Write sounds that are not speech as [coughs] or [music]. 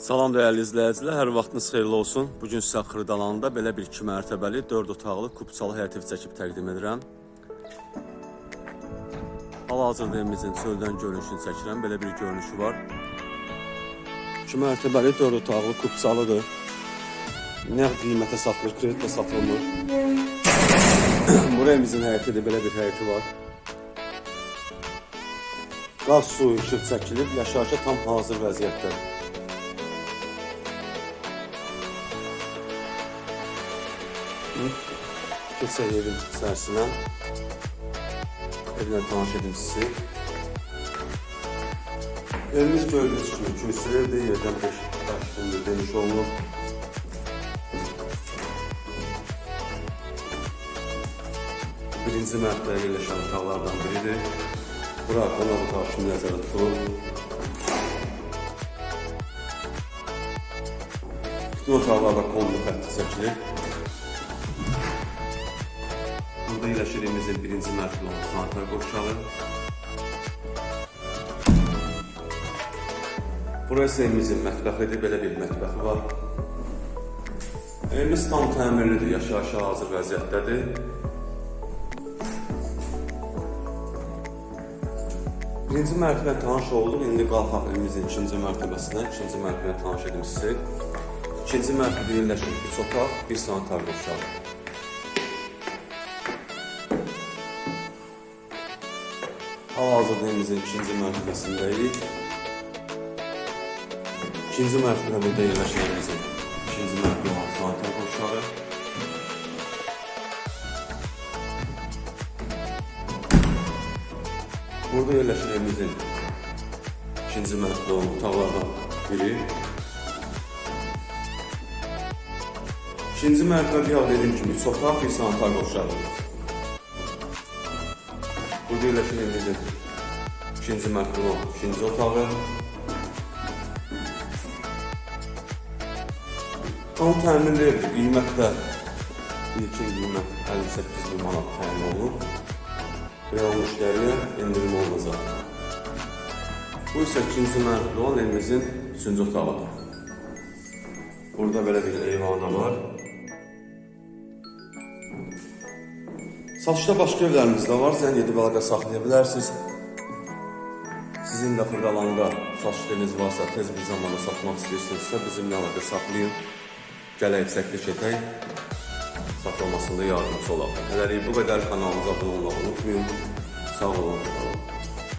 Salam dəyərli izləyicilər, hər vaxtınız xeyirli olsun. Bu gün sizə Xırdalanında belə bir 2 mərtəbəli 4 otaqlı kupçalı həyət evi çəkib təqdim edirəm. Hal-hazırda evimizin çöldən görünüşünü çəkirəm. Belə bir görünüşü var. 2 mərtəbəli 4 otaqlı kupçalıdır. Nəqd qiymətə satılır, kreditlə satılmır. [coughs] Bu evimizin həyətidir, belə bir həyəti var. Qaz, su, işıq çəkilib, yaşayışa tam hazır vəziyyətdədir. Keçək evin içərisinə. Evlə tanış edim sizi. Evimiz gördüyünüz kimi kürsü evdir, yerdən 5 daşındır, geniş olunub. Birinci mərtəbəyə yerləşən otaqlardan biridir. Bura qonaq otağı kimi nəzərdə tutulub. Bütün otaqlarda konlu xətti çəkilir. Burada yerləşir evimizin birinci mərtəbə olan sanitar qovşağı. Burası evimizin mətbəxidir, belə bir mətbəxi var. Evimiz tam təmirlidir, yaşayışa hazır vəziyyətdədir. Birinci mərtəbə tanış olduq, indi qalxaq evimizin ikinci mərtəbəsinə, ikinci mərtəbə tanış edim sizi. İkinci mərtəbədə yerləşir üç otaq, bir sanitar qovşağı. Hal-hazırda evimizin ikinci mərtəbəsindəyik. İkinci mərtəbə burada yerləşir evimizin ikinci mərtəbə sanitar. Burada yerləşir evimizin ikinci mərtəbə olan otaqlardan biri. İkinci mərtəbə bir dediyim kimi üç otaq, bir sanitar qovşağı. Burada yerləşir evimizin ikinci olan ikinci otağı. Tam təmirli evdir. Qiymət də ilkin qiymət 58 bin manat təyin olunub. Real müştəriyə endirim olunacaq. Bu isə ikinci mərtəbə olan evimizin üçüncü otağıdır. Burada belə bir eyvanı var. Satışda başqa evlərimiz də var. Zəng edib əlaqə saxlaya bilərsiniz. Sizin də Xırdalanda satışlarınız varsa, tez bir zamanda satmaq istəyirsinizsə, bizimlə əlaqə saxlayın. Gələk çəkiliş edək. Satılmasında yardımcı olaq. Hələlik bu qədər kanalımıza abunə olmağı unutmayın. Sağ olun.